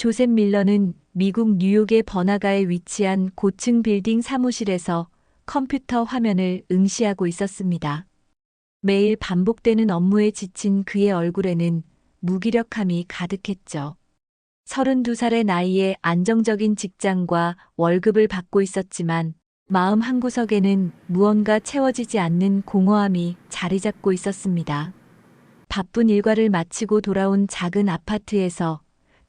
조셉 밀러는 미국 뉴욕의 버나가에 위치한 고층 빌딩 사무실에서 컴퓨터 화면을 응시하고 있었습니다. 매일 반복되는 업무에 지친 그의 얼굴에는 무기력함이 가득했죠. 32살의 나이에 안정적인 직장과 월급을 받고 있었지만 마음 한구석에는 무언가 채워지지 않는 공허함이 자리 잡고 있었습니다. 바쁜 일과를 마치고 돌아온 작은 아파트에서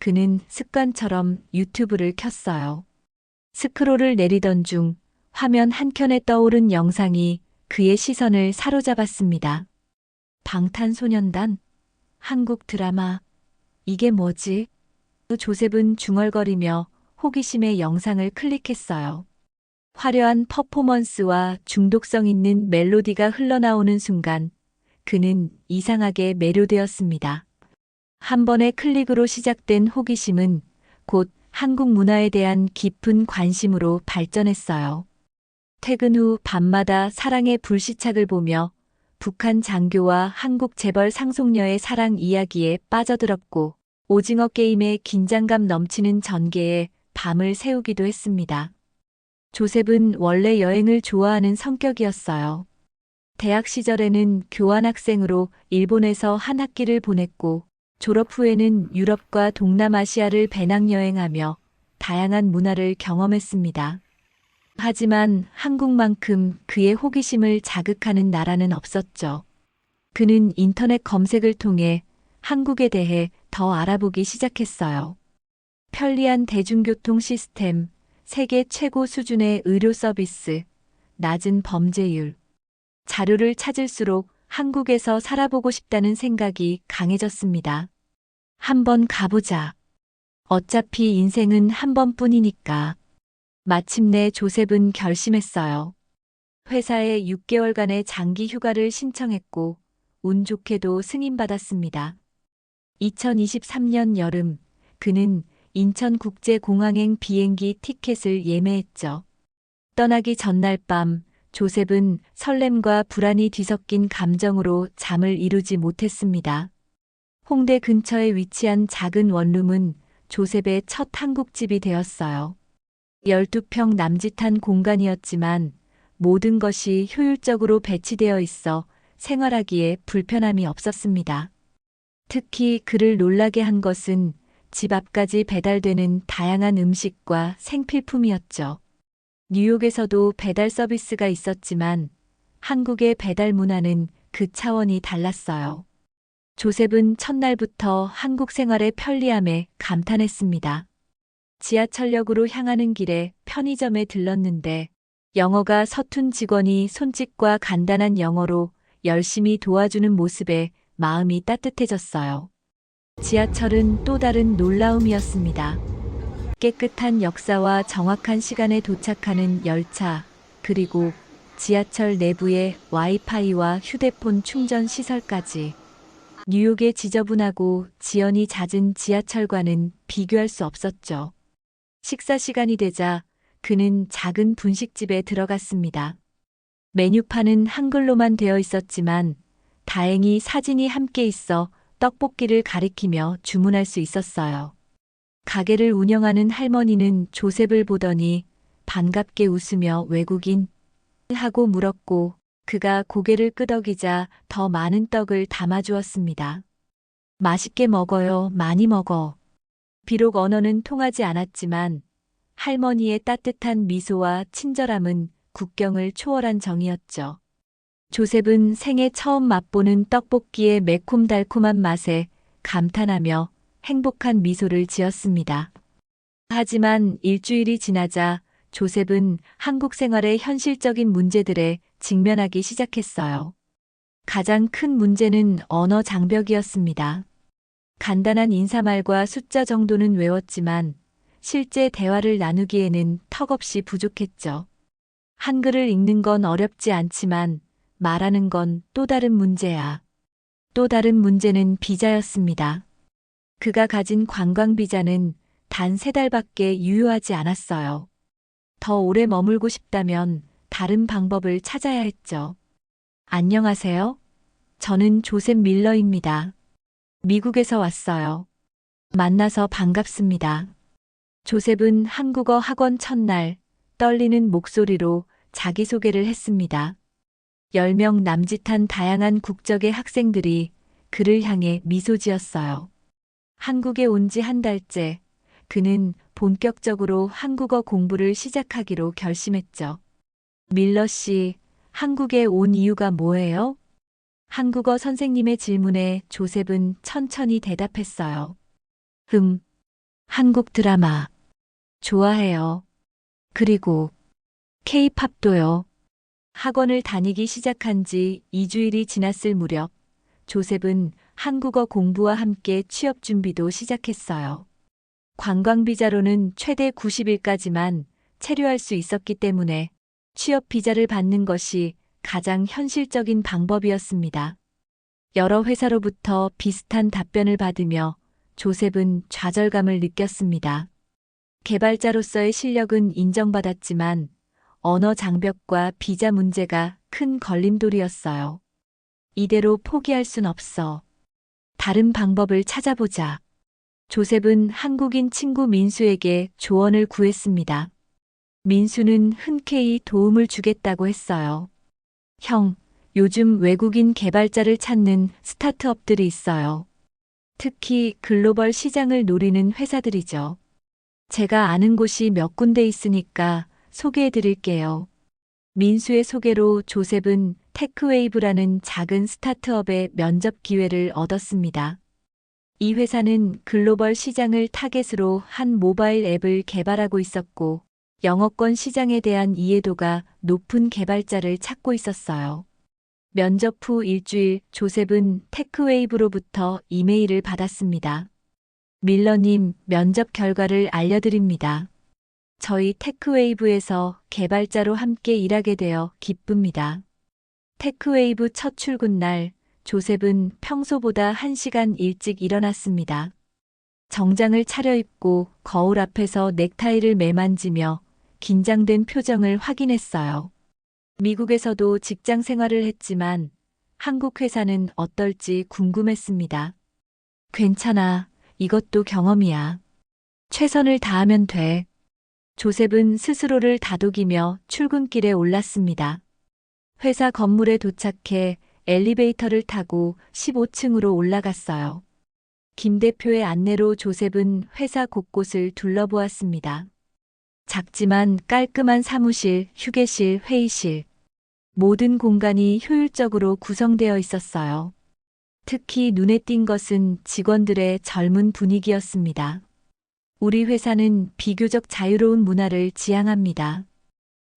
그는 습관처럼 유튜브를 켰어요. 스크롤을 내리던 중 화면 한켠에 떠오른 영상이 그의 시선을 사로잡았습니다. 방탄소년단? 한국 드라마? 이게 뭐지? 조셉은 중얼거리며 호기심의 영상을 클릭했어요. 화려한 퍼포먼스와 중독성 있는 멜로디가 흘러나오는 순간 그는 이상하게 매료되었습니다. 한 번의 클릭으로 시작된 호기심은 곧 한국 문화에 대한 깊은 관심으로 발전했어요. 퇴근 후 밤마다 사랑의 불시착을 보며 북한 장교와 한국 재벌 상속녀의 사랑 이야기에 빠져들었고 오징어 게임의 긴장감 넘치는 전개에 밤을 새우기도 했습니다. 조셉은 원래 여행을 좋아하는 성격이었어요. 대학 시절에는 교환학생으로 일본에서 한 학기를 보냈고 졸업 후에는 유럽과 동남아시아를 배낭여행하며 다양한 문화를 경험했습니다. 하지만 한국만큼 그의 호기심을 자극하는 나라는 없었죠. 그는 인터넷 검색을 통해 한국에 대해 더 알아보기 시작했어요. 편리한 대중교통 시스템, 세계 최고 수준의 의료 서비스, 낮은 범죄율. 자료를 찾을수록 한국에서 살아보고 싶다는 생각이 강해졌습니다. 한번 가보자. 어차피 인생은 한 번뿐이니까. 마침내 조셉은 결심했어요. 회사에 6개월간의 장기 휴가를 신청했고, 운 좋게도 승인받았습니다. 2023년 여름, 그는 인천국제공항행 비행기 티켓을 예매했죠. 떠나기 전날 밤, 조셉은 설렘과 불안이 뒤섞인 감정으로 잠을 이루지 못했습니다. 홍대 근처에 위치한 작은 원룸은 조셉의 첫 한국집이 되었어요. 12평 남짓한 공간이었지만 모든 것이 효율적으로 배치되어 있어 생활하기에 불편함이 없었습니다. 특히 그를 놀라게 한 것은 집 앞까지 배달되는 다양한 음식과 생필품이었죠. 뉴욕에서도 배달 서비스가 있었지만 한국의 배달 문화는 그 차원이 달랐어요. 조셉은 첫날부터 한국 생활의 편리함에 감탄했습니다. 지하철역으로 향하는 길에 편의점에 들렀는데 영어가 서툰 직원이 손짓과 간단한 영어로 열심히 도와주는 모습에 마음이 따뜻해졌어요. 지하철은 또 다른 놀라움이었습니다. 깨끗한 역사와 정확한 시간에 도착하는 열차, 그리고 지하철 내부의 와이파이와 휴대폰 충전 시설까지. 뉴욕의 지저분하고 지연이 잦은 지하철과는 비교할 수 없었죠. 식사 시간이 되자 그는 작은 분식집에 들어갔습니다. 메뉴판은 한글로만 되어 있었지만 다행히 사진이 함께 있어 떡볶이를 가리키며 주문할 수 있었어요. 가게를 운영하는 할머니는 조셉을 보더니 반갑게 웃으며 외국인 하고 물었고 그가 고개를 끄덕이자 더 많은 떡을 담아주었습니다. 맛있게 먹어요, 많이 먹어. 비록 언어는 통하지 않았지만 할머니의 따뜻한 미소와 친절함은 국경을 초월한 정이었죠. 조셉은 생애 처음 맛보는 떡볶이의 매콤달콤한 맛에 감탄하며 행복한 미소를 지었습니다. 하지만 일주일이 지나자 조셉은 한국 생활의 현실적인 문제들에 직면하기 시작했어요. 가장 큰 문제는 언어 장벽이었습니다. 간단한 인사말과 숫자 정도는 외웠지만 실제 대화를 나누기에는 턱없이 부족했죠. 한글을 읽는 건 어렵지 않지만 말하는 건 또 다른 문제야. 또 다른 문제는 비자였습니다. 그가 가진 관광 비자는 단 세 달밖에 유효하지 않았어요. 더 오래 머물고 싶다면 다른 방법을 찾아야 했죠. 안녕하세요. 저는 조셉 밀러입니다. 미국에서 왔어요. 만나서 반갑습니다. 조셉은 한국어 학원 첫날 떨리는 목소리로 자기소개를 했습니다. 10명 남짓한 다양한 국적의 학생들이 그를 향해 미소 지었어요. 한국에 온 지 한 달째 그는 본격적으로 한국어 공부를 시작하기로 결심했죠. 밀러 씨, 한국에 온 이유가 뭐예요? 한국어 선생님의 질문에 조셉은 천천히 대답했어요. 흠, 한국 드라마. 좋아해요. 그리고 케이팝도요. 학원을 다니기 시작한 지 2주일이 지났을 무렵 조셉은 한국어 공부와 함께 취업 준비도 시작했어요. 관광비자로는 최대 90일까지만 체류할 수 있었기 때문에 취업 비자를 받는 것이 가장 현실적인 방법이었습니다. 여러 회사로부터 비슷한 답변을 받으며 조셉은 좌절감을 느꼈습니다. 개발자로서의 실력은 인정받았지만 언어 장벽과 비자 문제가 큰 걸림돌이었어요. 이대로 포기할 순 없어. 다른 방법을 찾아보자. 조셉은 한국인 친구 민수에게 조언을 구했습니다. 민수는 흔쾌히 도움을 주겠다고 했어요. 형, 요즘 외국인 개발자를 찾는 스타트업들이 있어요. 특히 글로벌 시장을 노리는 회사들이죠. 제가 아는 곳이 몇 군데 있으니까 소개해 드릴게요. 민수의 소개로 조셉은 테크웨이브라는 작은 스타트업의 면접 기회를 얻었습니다. 이 회사는 글로벌 시장을 타겟으로 한 모바일 앱을 개발하고 있었고 영어권 시장에 대한 이해도가 높은 개발자를 찾고 있었어요. 면접 후 일주일 조셉은 테크웨이브로부터 이메일을 받았습니다. 밀러님, 면접 결과를 알려드립니다. 저희 테크웨이브에서 개발자로 함께 일하게 되어 기쁩니다. 테크웨이브 첫 출근 날 조셉은 평소보다 1시간 일찍 일어났습니다. 정장을 차려입고 거울 앞에서 넥타이를 매만지며 긴장된 표정을 확인했어요. 미국에서도 직장 생활을 했지만 한국 회사는 어떨지 궁금했습니다. 괜찮아. 이것도 경험이야. 최선을 다하면 돼. 조셉은 스스로를 다독이며 출근길에 올랐습니다. 회사 건물에 도착해 엘리베이터를 타고 15층으로 올라갔어요. 김 대표의 안내로 조셉은 회사 곳곳을 둘러보았습니다. 작지만 깔끔한 사무실, 휴게실, 회의실. 모든 공간이 효율적으로 구성되어 있었어요. 특히 눈에 띈 것은 직원들의 젊은 분위기였습니다. 우리 회사는 비교적 자유로운 문화를 지향합니다.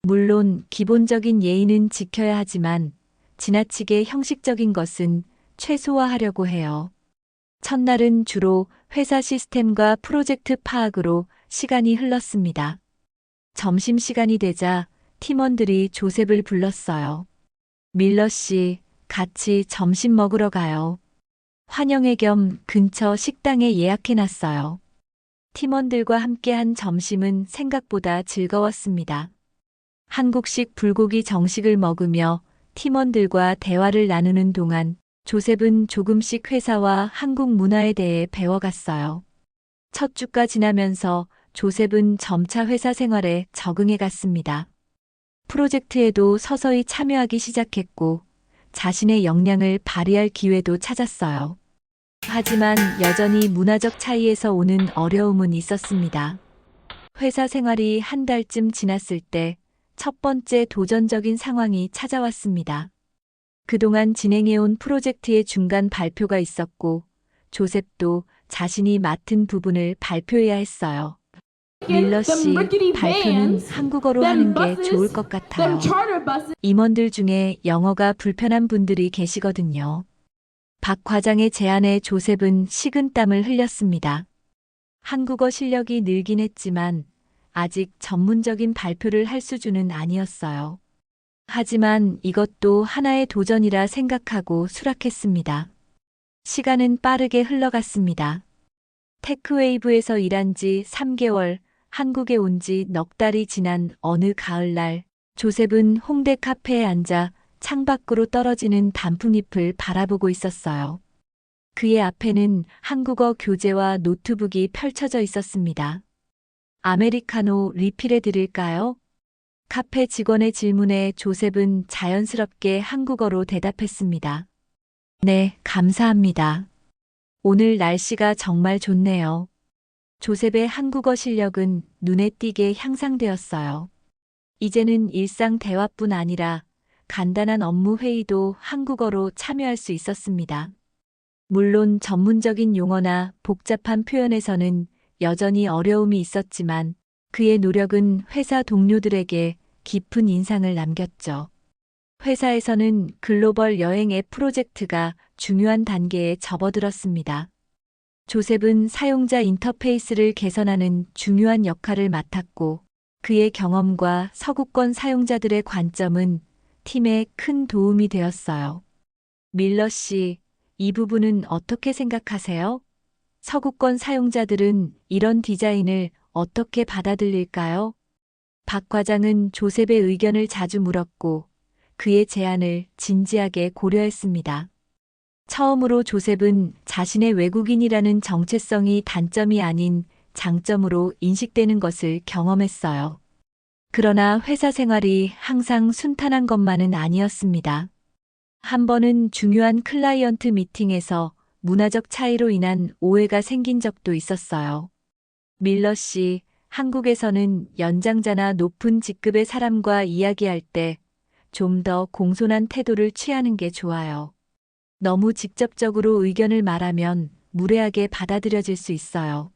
물론 기본적인 예의는 지켜야 하지만 지나치게 형식적인 것은 최소화하려고 해요. 첫날은 주로 회사 시스템과 프로젝트 파악으로 시간이 흘렀습니다. 점심시간이 되자 팀원들이 조셉을 불렀어요. 밀러 씨, 같이 점심 먹으러 가요. 환영회 겸 근처 식당에 예약해놨어요. 팀원들과 함께한 점심은 생각보다 즐거웠습니다. 한국식 불고기 정식을 먹으며 팀원들과 대화를 나누는 동안 조셉은 조금씩 회사와 한국 문화에 대해 배워갔어요. 첫 주가 지나면서 조셉은 점차 회사 생활에 적응해 갔습니다. 프로젝트에도 서서히 참여하기 시작했고 자신의 역량을 발휘할 기회도 찾았어요. 하지만 여전히 문화적 차이에서 오는 어려움은 있었습니다. 회사 생활이 한 달쯤 지났을 때 첫 번째 도전적인 상황이 찾아왔습니다. 그동안 진행해온 프로젝트의 중간 발표가 있었고 조셉도 자신이 맡은 부분을 발표해야 했어요. 밀러 씨, 발표는 한국어로 하는 게 좋을 것 같아요. 임원들 중에 영어가 불편한 분들이 계시거든요. 박 과장의 제안에 조셉은 식은땀을 흘렸습니다. 한국어 실력이 늘긴 했지만 아직 전문적인 발표를 할 수준은 아니었어요. 하지만 이것도 하나의 도전이라 생각하고 수락했습니다. 시간은 빠르게 흘러갔습니다. 테크웨이브에서 일한 지 3개월, 한국에 온 지 넉 달이 지난 어느 가을날, 조셉은 홍대 카페에 앉아 창밖으로 떨어지는 단풍잎을 바라보고 있었어요. 그의 앞에는 한국어 교재와 노트북이 펼쳐져 있었습니다. 아메리카노 리필해 드릴까요? 카페 직원의 질문에 조셉은 자연스럽게 한국어로 대답했습니다. 네, 감사합니다. 오늘 날씨가 정말 좋네요. 조셉의 한국어 실력은 눈에 띄게 향상되었어요. 이제는 일상 대화뿐 아니라 간단한 업무 회의도 한국어로 참여할 수 있었습니다. 물론 전문적인 용어나 복잡한 표현에서는 여전히 어려움이 있었지만 그의 노력은 회사 동료들에게 깊은 인상을 남겼죠. 회사에서는 글로벌 여행 앱 프로젝트가 중요한 단계에 접어들었습니다. 조셉은 사용자 인터페이스를 개선하는 중요한 역할을 맡았고 그의 경험과 서구권 사용자들의 관점은 팀에 큰 도움이 되었어요. 밀러 씨, 이 부분은 어떻게 생각하세요? 서구권 사용자들은 이런 디자인을 어떻게 받아들일까요? 박 과장은 조셉의 의견을 자주 물었고 그의 제안을 진지하게 고려했습니다. 처음으로 조셉은 자신의 외국인이라는 정체성이 단점이 아닌 장점으로 인식되는 것을 경험했어요. 그러나 회사 생활이 항상 순탄한 것만은 아니었습니다. 한 번은 중요한 클라이언트 미팅에서 문화적 차이로 인한 오해가 생긴 적도 있었어요. 밀러 씨, 한국에서는 연장자나 높은 직급의 사람과 이야기할 때 좀 더 공손한 태도를 취하는 게 좋아요. 너무 직접적으로 의견을 말하면 무례하게 받아들여질 수 있어요.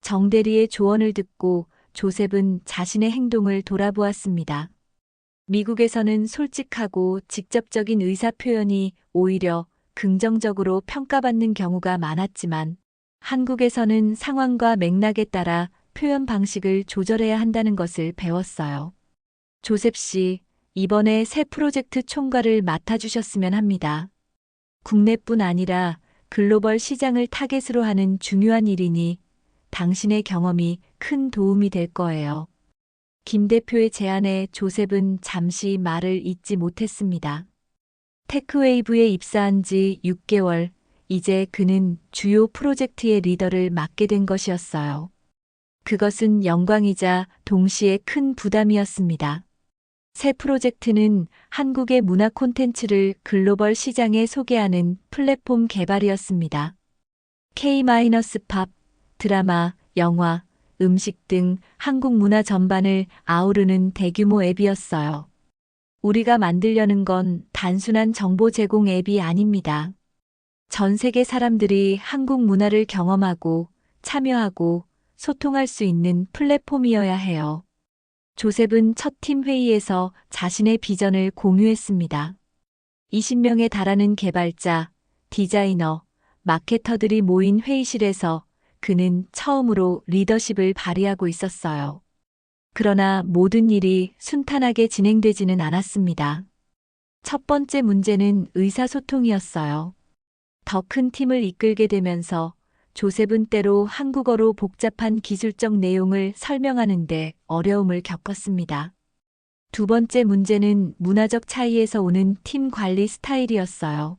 정대리의 조언을 듣고 조셉은 자신의 행동을 돌아보았습니다. 미국에서는 솔직하고 직접적인 의사 표현이 오히려 긍정적으로 평가받는 경우가 많았지만 한국에서는 상황과 맥락에 따라 표현 방식을 조절해야 한다는 것을 배웠어요. 조셉 씨, 이번에 새 프로젝트 총괄을 맡아주셨으면 합니다. 국내뿐 아니라 글로벌 시장을 타겟으로 하는 중요한 일이니 당신의 경험이 큰 도움이 될 거예요. 김 대표의 제안에 조셉은 잠시 말을 잇지 못했습니다. 테크웨이브에 입사한 지 6개월, 이제 그는 주요 프로젝트의 리더를 맡게 된 것이었어요. 그것은 영광이자 동시에 큰 부담이었습니다. 새 프로젝트는 한국의 문화 콘텐츠를 글로벌 시장에 소개하는 플랫폼 개발이었습니다. K-팝, 드라마, 영화, 음식 등 한국 문화 전반을 아우르는 대규모 앱이었어요. 우리가 만들려는 건 단순한 정보 제공 앱이 아닙니다. 전 세계 사람들이 한국 문화를 경험하고 참여하고 소통할 수 있는 플랫폼이어야 해요. 조셉은 첫 팀 회의에서 자신의 비전을 공유했습니다. 20명에 달하는 개발자, 디자이너, 마케터들이 모인 회의실에서 그는 처음으로 리더십을 발휘하고 있었어요. 그러나 모든 일이 순탄하게 진행되지는 않았습니다. 첫 번째 문제는 의사소통이었어요. 더 큰 팀을 이끌게 되면서 조셉은 때로 한국어로 복잡한 기술적 내용을 설명하는데 어려움을 겪었습니다. 두 번째 문제는 문화적 차이에서 오는 팀 관리 스타일이었어요.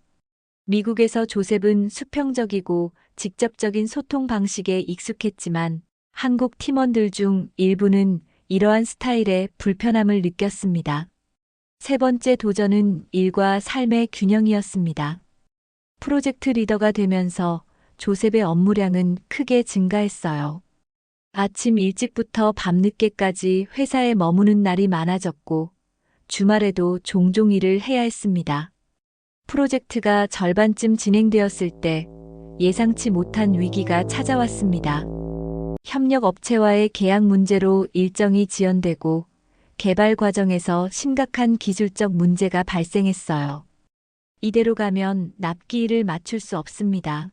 미국에서 조셉은 수평적이고 직접적인 소통 방식에 익숙했지만 한국 팀원들 중 일부는 이러한 스타일에 불편함을 느꼈습니다. 세 번째 도전은 일과 삶의 균형이었습니다. 프로젝트 리더가 되면서 조셉의 업무량은 크게 증가했어요. 아침 일찍부터 밤늦게까지 회사에 머무는 날이 많아졌고 주말에도 종종 일을 해야 했습니다. 프로젝트가 절반쯤 진행되었을 때 예상치 못한 위기가 찾아왔습니다. 협력 업체와의 계약 문제로 일정이 지연되고 개발 과정에서 심각한 기술적 문제가 발생했어요. 이대로 가면 납기일을 맞출 수 없습니다.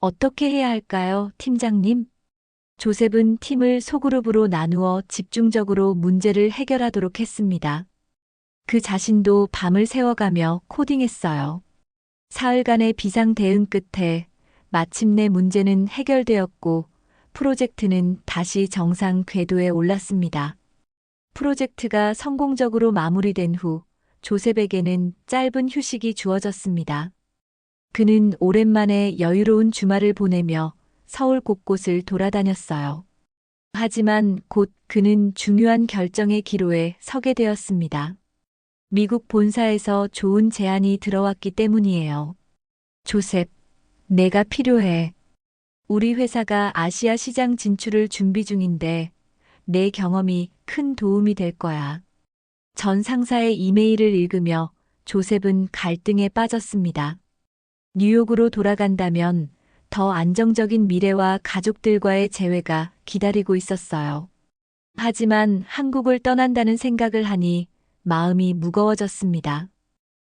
어떻게 해야 할까요, 팀장님? 조셉은 팀을 소그룹으로 나누어 집중적으로 문제를 해결하도록 했습니다. 그 자신도 밤을 새워가며 코딩했어요. 사흘간의 비상 대응 끝에 마침내 문제는 해결되었고 프로젝트는 다시 정상 궤도에 올랐습니다. 프로젝트가 성공적으로 마무리된 후 조셉에게는 짧은 휴식이 주어졌습니다. 그는 오랜만에 여유로운 주말을 보내며 서울 곳곳을 돌아다녔어요. 하지만 곧 그는 중요한 결정의 기로에 서게 되었습니다. 미국 본사에서 좋은 제안이 들어왔기 때문이에요. 조셉, 내가 필요해. 우리 회사가 아시아 시장 진출을 준비 중인데 내 경험이 큰 도움이 될 거야. 전 상사의 이메일을 읽으며 조셉은 갈등에 빠졌습니다. 뉴욕으로 돌아간다면 더 안정적인 미래와 가족들과의 재회가 기다리고 있었어요. 하지만 한국을 떠난다는 생각을 하니 마음이 무거워졌습니다.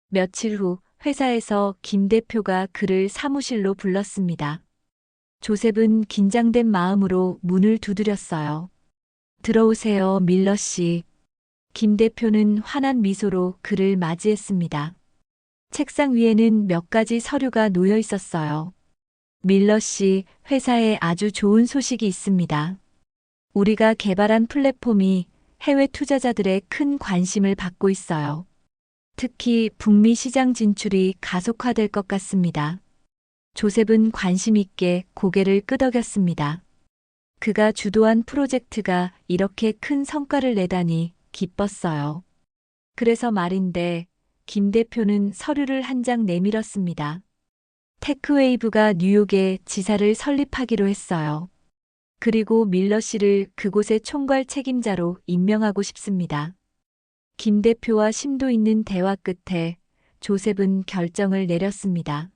며칠 후 회사에서 김 대표가 그를 사무실로 불렀습니다. 조셉은 긴장된 마음으로 문을 두드렸어요. 들어오세요, 밀러 씨. 김 대표는 환한 미소로 그를 맞이했습니다. 책상 위에는 몇 가지 서류가 놓여 있었어요. 밀러 씨, 회사에 아주 좋은 소식이 있습니다. 우리가 개발한 플랫폼이 해외 투자자들의 큰 관심을 받고 있어요. 특히 북미 시장 진출이 가속화될 것 같습니다. 조셉은 관심 있게 고개를 끄덕였습니다. 그가 주도한 프로젝트가 이렇게 큰 성과를 내다니 기뻤어요. 그래서 말인데 김 대표는 서류를 한 장 내밀었습니다. 테크웨이브가 뉴욕에 지사를 설립하기로 했어요. 그리고 밀러 씨를 그곳의 총괄 책임자로 임명하고 싶습니다. 김 대표와 심도 있는 대화 끝에 조셉은 결정을 내렸습니다.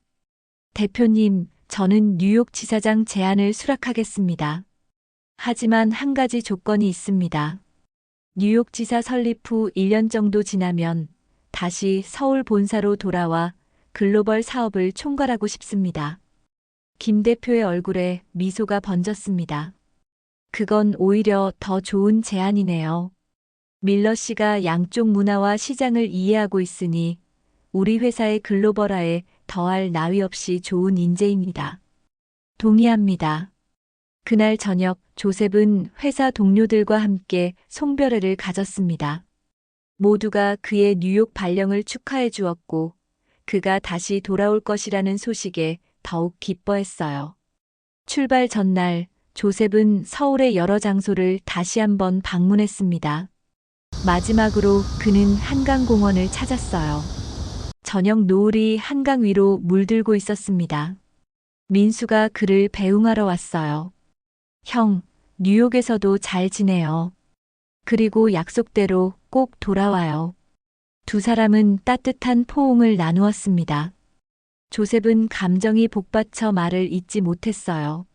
대표님, 저는 뉴욕 지사장 제안을 수락하겠습니다. 하지만 한 가지 조건이 있습니다. 뉴욕 지사 설립 후 1년 정도 지나면 다시 서울 본사로 돌아와 글로벌 사업을 총괄하고 싶습니다. 김 대표의 얼굴에 미소가 번졌습니다. 그건 오히려 더 좋은 제안이네요. 밀러 씨가 양쪽 문화와 시장을 이해하고 있으니 우리 회사의 글로벌화에 더할 나위 없이 좋은 인재입니다. 동의합니다. 그날 저녁 조셉은 회사 동료들과 함께 송별회를 가졌습니다. 모두가 그의 뉴욕 발령을 축하해 주었고 그가 다시 돌아올 것이라는 소식에 더욱 기뻐했어요. 출발 전날 조셉은 서울의 여러 장소를 다시 한번 방문했습니다. 마지막으로 그는 한강공원을 찾았어요. 저녁 노을이 한강 위로 물들고 있었습니다. 민수가 그를 배웅하러 왔어요. 형, 뉴욕에서도 잘 지내요. 그리고 약속대로 꼭 돌아와요. 두 사람은 따뜻한 포옹을 나누었습니다. 조셉은 감정이 복받쳐 말을 잇지 못했어요.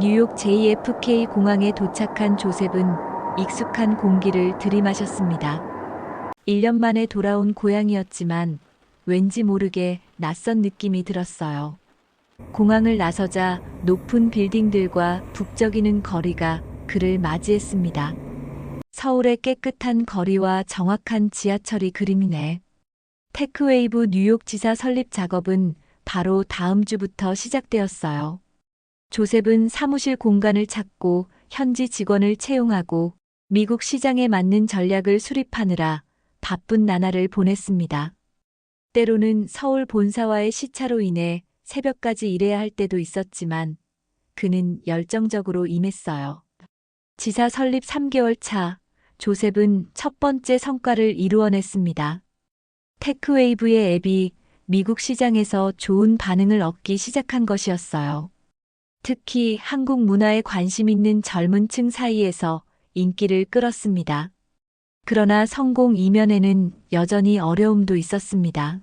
뉴욕 JFK 공항에 도착한 조셉은 익숙한 공기를 들이마셨습니다. 1년 만에 돌아온 고향이었지만 왠지 모르게 낯선 느낌이 들었어요. 공항을 나서자 높은 빌딩들과 북적이는 거리가 그를 맞이했습니다. 서울의 깨끗한 거리와 정확한 지하철이 그림이네. 테크웨이브 뉴욕 지사 설립 작업은 바로 다음 주부터 시작되었어요. 조셉은 사무실 공간을 찾고 현지 직원을 채용하고 미국 시장에 맞는 전략을 수립하느라 바쁜 나날을 보냈습니다. 때로는 서울 본사와의 시차로 인해 새벽까지 일해야 할 때도 있었지만 그는 열정적으로 임했어요. 지사 설립 3개월 차 조셉은 첫 번째 성과를 이루어냈습니다. 테크웨이브의 앱이 미국 시장에서 좋은 반응을 얻기 시작한 것이었어요. 특히 한국 문화에 관심 있는 젊은 층 사이에서 인기를 끌었습니다. 그러나 성공 이면에는 여전히 어려움도 있었습니다.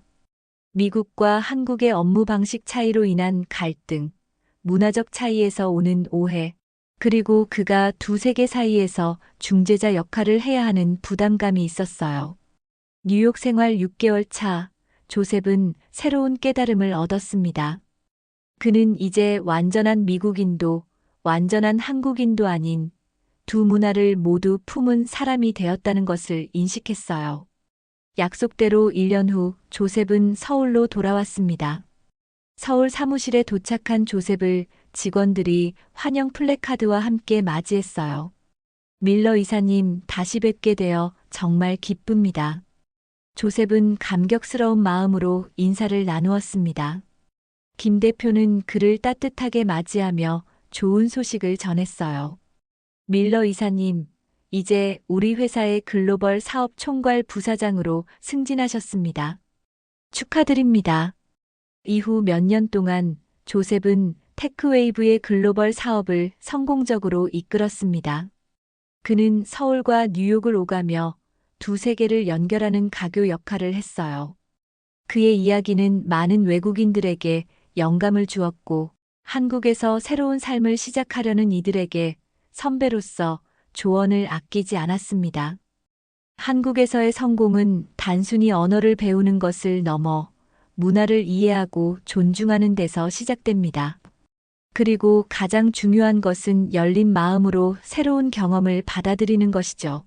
미국과 한국의 업무 방식 차이로 인한 갈등, 문화적 차이에서 오는 오해, 그리고 그가 두 세계 사이에서 중재자 역할을 해야 하는 부담감이 있었어요. 뉴욕 생활 6개월 차, 조셉은 새로운 깨달음을 얻었습니다. 그는 이제 완전한 미국인도 완전한 한국인도 아닌 두 문화를 모두 품은 사람이 되었다는 것을 인식했어요. 약속대로 1년 후 조셉은 서울로 돌아왔습니다. 서울 사무실에 도착한 조셉을 직원들이 환영 플래카드와 함께 맞이했어요. 밀러 이사님 다시 뵙게 되어 정말 기쁩니다. 조셉은 감격스러운 마음으로 인사를 나누었습니다. 김 대표는 그를 따뜻하게 맞이하며 좋은 소식을 전했어요. 밀러 이사님, 이제 우리 회사의 글로벌 사업 총괄 부사장으로 승진하셨습니다. 축하드립니다. 이후 몇 년 동안 조셉은 테크웨이브의 글로벌 사업을 성공적으로 이끌었습니다. 그는 서울과 뉴욕을 오가며 두 세계를 연결하는 가교 역할을 했어요. 그의 이야기는 많은 외국인들에게 영감을 주었고 한국에서 새로운 삶을 시작하려는 이들에게 선배로서 조언을 아끼지 않았습니다. 한국에서의 성공은 단순히 언어를 배우는 것을 넘어 문화를 이해하고 존중하는 데서 시작됩니다. 그리고 가장 중요한 것은 열린 마음으로 새로운 경험을 받아들이는 것이죠.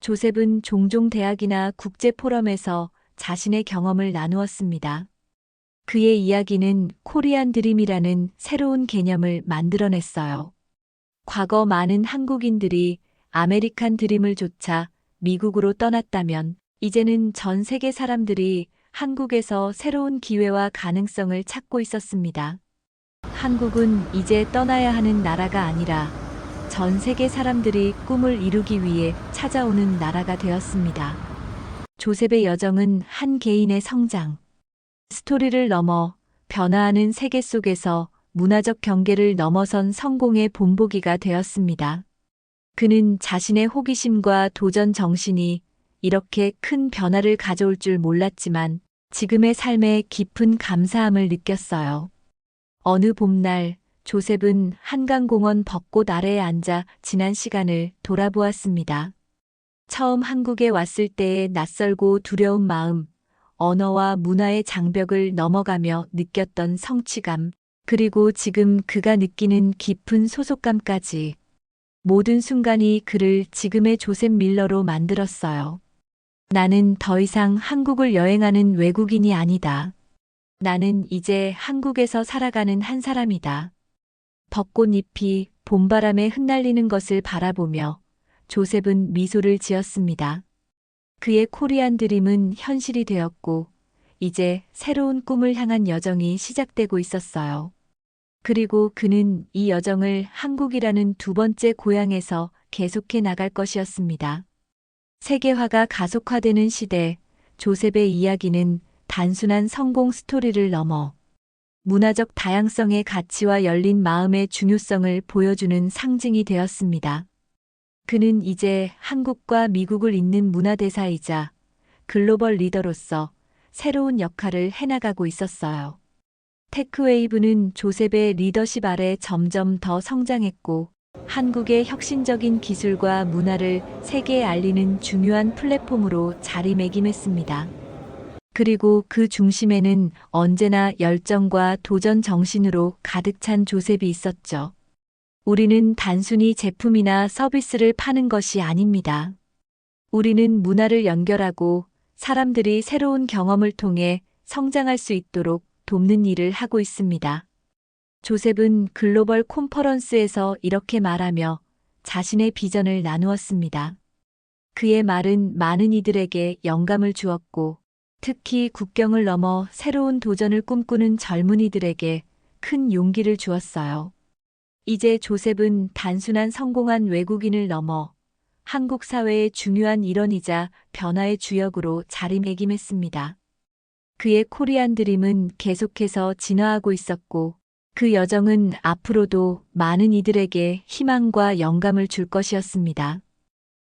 조셉은 종종 대학이나 국제 포럼에서 자신의 경험을 나누었습니다. 그의 이야기는 코리안 드림이라는 새로운 개념을 만들어냈어요. 과거 많은 한국인들이 아메리칸 드림을 쫓아 미국으로 떠났다면 이제는 전 세계 사람들이 한국에서 새로운 기회와 가능성을 찾고 있었습니다. 한국은 이제 떠나야 하는 나라가 아니라 전 세계 사람들이 꿈을 이루기 위해 찾아오는 나라가 되었습니다. 조셉의 여정은 한 개인의 성장, 스토리를 넘어 변화하는 세계 속에서 문화적 경계를 넘어선 성공의 본보기가 되었습니다. 그는 자신의 호기심과 도전 정신이 이렇게 큰 변화를 가져올 줄 몰랐지만 지금의 삶에 깊은 감사함을 느꼈어요. 어느 봄날 조셉은 한강공원 벚꽃 아래에 앉아 지난 시간을 돌아보았습니다. 처음 한국에 왔을 때의 낯설고 두려운 마음, 언어와 문화의 장벽을 넘어가며 느꼈던 성취감, 그리고 지금 그가 느끼는 깊은 소속감까지 모든 순간이 그를 지금의 조셉 밀러로 만들었어요. 나는 더 이상 한국을 여행하는 외국인이 아니다. 나는 이제 한국에서 살아가는 한 사람이다. 벚꽃잎이 봄바람에 흩날리는 것을 바라보며 조셉은 미소를 지었습니다. 그의 코리안 드림은 현실이 되었고, 이제 새로운 꿈을 향한 여정이 시작되고 있었어요. 그리고 그는 이 여정을 한국이라는 두 번째 고향에서 계속해 나갈 것이었습니다. 세계화가 가속화되는 시대, 조셉의 이야기는 단순한 성공 스토리를 넘어 문화적 다양성의 가치와 열린 마음의 중요성을 보여주는 상징이 되었습니다. 그는 이제 한국과 미국을 잇는 문화대사이자 글로벌 리더로서 새로운 역할을 해나가고 있었어요. 테크웨이브는 조셉의 리더십 아래 점점 더 성장했고 한국의 혁신적인 기술과 문화를 세계에 알리는 중요한 플랫폼으로 자리매김했습니다. 그리고 그 중심에는 언제나 열정과 도전 정신으로 가득 찬 조셉이 있었죠. 우리는 단순히 제품이나 서비스를 파는 것이 아닙니다. 우리는 문화를 연결하고 사람들이 새로운 경험을 통해 성장할 수 있도록 돕는 일을 하고 있습니다. 조셉은 글로벌 콘퍼런스에서 이렇게 말하며 자신의 비전을 나누었습니다. 그의 말은 많은 이들에게 영감을 주었고 특히 국경을 넘어 새로운 도전을 꿈꾸는 젊은이들에게 큰 용기를 주었어요. 이제 조셉은 단순한 성공한 외국인을 넘어 한국 사회의 중요한 일원이자 변화의 주역으로 자리매김했습니다. 그의 코리안 드림은 계속해서 진화하고 있었고 그 여정은 앞으로도 많은 이들에게 희망과 영감을 줄 것이었습니다.